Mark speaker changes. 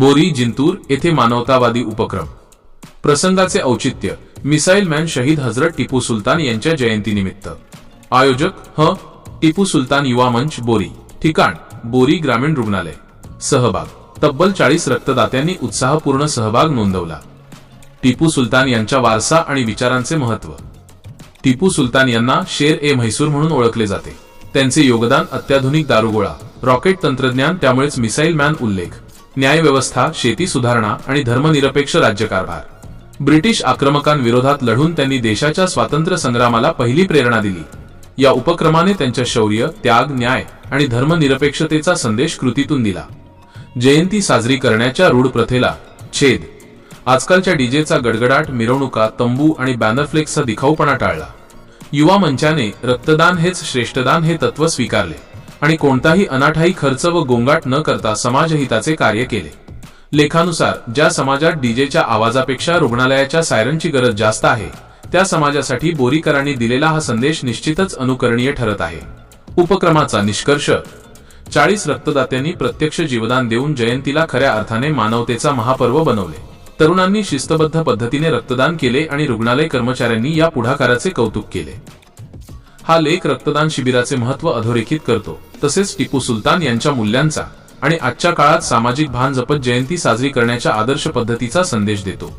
Speaker 1: बोरी जिंतूर येथे मानवतावादी उपक्रम. प्रसंगाचे औचित्य मिसाईल मॅन शहीद हजरत टिपू सुलतान यांच्या जयंतीनिमित्त. आयोजक ह टिपू सुलतान युवा मंच बोरी. ठिकाण बोरी ग्रामीण रुग्णालय. सहभाग तब्बल चाळीस रक्तदात्यांनी उत्साहपूर्ण सहभाग नोंदवला. टिपू सुलतान यांच्या वारसा आणि विचारांचे महत्त्व टिपू सुलतान यांना शेर ए म्हैसूर म्हणून ओळखले जाते. त्यांचे योगदान अत्याधुनिक दारुगोळा रॉकेट तंत्रज्ञान त्यामुळेच मिसाईल मॅन उल्लेख. न्यायव्यवस्था शेती सुधारणा आणि धर्मनिरपेक्ष राज्यकारभार. ब्रिटिश आक्रमकांविरोधात लढून त्यांनी देशाच्या स्वातंत्र्य संग्रामाला पहिली प्रेरणा दिली. या उपक्रमाने त्यांच्या शौर्य त्याग न्याय आणि धर्मनिरपेक्षतेचा संदेश कृतीतून दिला. जयंती साजरी करण्याच्या रूढ प्रथेला छेद. आजकालच्या डीजेचा गडगडाट मिरवणुका तंबू आणि बॅनरफ्लेक्सचा दिखाऊपणा टाळला. युवा मंचाने रक्तदान हेच श्रेष्ठदान हे तत्व स्वीकारले. आणि कोणताही अनाठाई खर्च व गोंगाट न करता समाजहिताचे कार्य केले. लेखानुसार ज्या समाजात डीजेच्या आवाजापेक्षा रुग्णालयाच्या सायरनची गरज जास्त आहे त्या समाजासाठी बोरीकरांनी दिलेला हा संदेश निश्चितच अनुकरणीय ठरत आहे. उपक्रमाचा निष्कर्ष. चाळीस रक्तदात्यांनी प्रत्यक्ष जीवदान देऊन जयंतीला खऱ्या अर्थाने मानवतेचा महापर्व बनवले. तरुणांनी शिस्तबद्ध पद्धतीने रक्तदान केले आणि रुग्णालय कर्मचाऱ्यांनी या पुढाकाराचे कौतुक केले. हा लेख रक्तदान शिबिराचे महत्त्व अधोरेखित करतो. तसेच टिपू सुलतान यांच्या मूल्यांचा आणि आजच्या काळात सामाजिक भान जपत जयंती साजरी करण्याच्या आदर्श पद्धतीचा संदेश देतो.